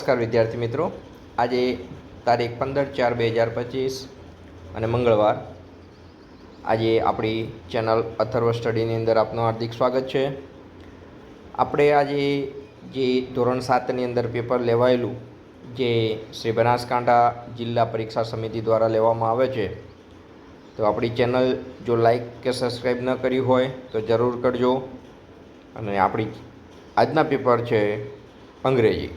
નમસ્કાર વિદ્યાર્થી મિત્રો. આજે તારીખ પંદર ચાર બે હજાર પચીસ અને મંગળવાર. આજે આપણી ચેનલ અથર્વ સ્ટડીની અંદર આપનું હાર્દિક સ્વાગત છે. આપણે આજે જે ધોરણ સાતની અંદર પેપર લેવાયેલું, જે શ્રી બનાસકાંઠા જિલ્લા પરીક્ષા સમિતિ દ્વારા લેવામાં આવે છે, તો આપણી ચેનલ જો લાઈક કે સબસ્ક્રાઈબ ન કરી હોય, તો જરૂર કરજો. અને આપણી આજના પેપર છે અંગ્રેજી.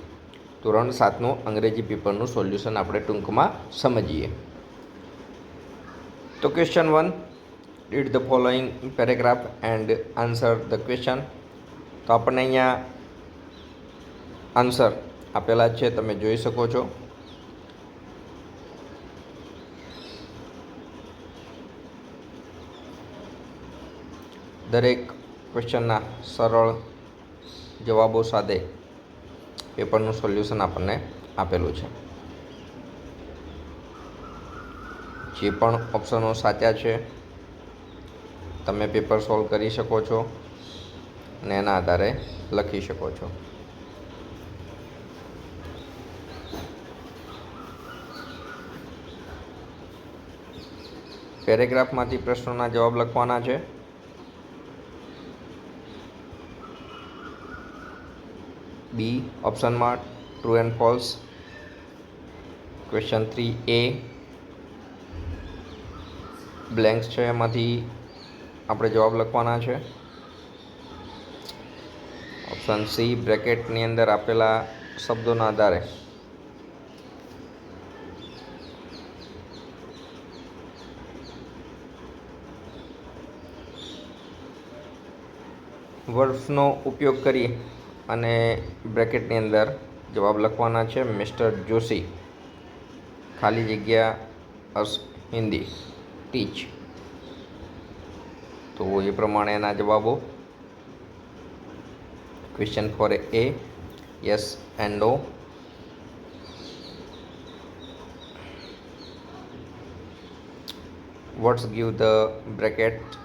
ધોરણ સાતનું અંગ્રેજી પેપરનું સોલ્યુશન આપણે ટૂંકમાં સમજીએ. તો question one read the following paragraph and answer the question તો આપણને અહીંયા આન્સર આપેલા છે, તમે જોઈ શકો છો. દરેક ક્વેશ્ચનના સરળ જવાબો સાથે પેપરનું સોલ્યુશન આપણને આપેલું છે. જે પણ ઓપ્શનો સાચા છે, તમે પેપર સોલ્વ કરી શકો છો અને એના આધારે લખી શકો છો. પેરેગ્રાફમાંથી પ્રશ્નોના જવાબ લખવાના છે. બી ઓપ્શનમાં true and false question three a blanks છે એમાંથી આપણે જવાબ લખવાના છે. ઓપ્શન સી બ્રેકેટની અંદર આપેલા શબ્દોના આધારે. વર્ફનો ઉપયોગ કરી અને બ્રેકેટની અંદર જવાબ લખવાના છે મિસ્ટર જોશી. ખાલી જગ્યા અસ હિન્દી. ટીચ. તો એ પ્રમાણે એના જવાબો. Question four a yes and no what's give the bracket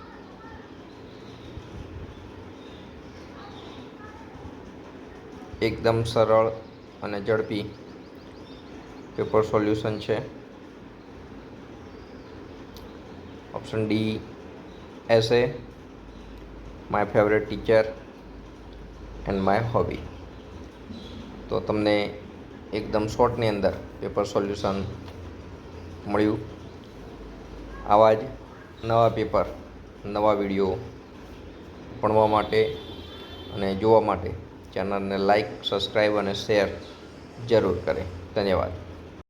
એકદમ સરળ અને ઝડપી પેપર સોલ્યુશન છે. Option D, essay my favourite teacher and my hobby. તો તમને એકદમ શોર્ટની અંદર પેપર સોલ્યુશન મળ્યું. આવા જ નવા પેપર, નવા વીડિયો ભણવા માટે અને જોવા માટે ચેનલને લાઈક સબસ્ક્રાઈબ અને શેર જરૂર કરે. ધન્યવાદ.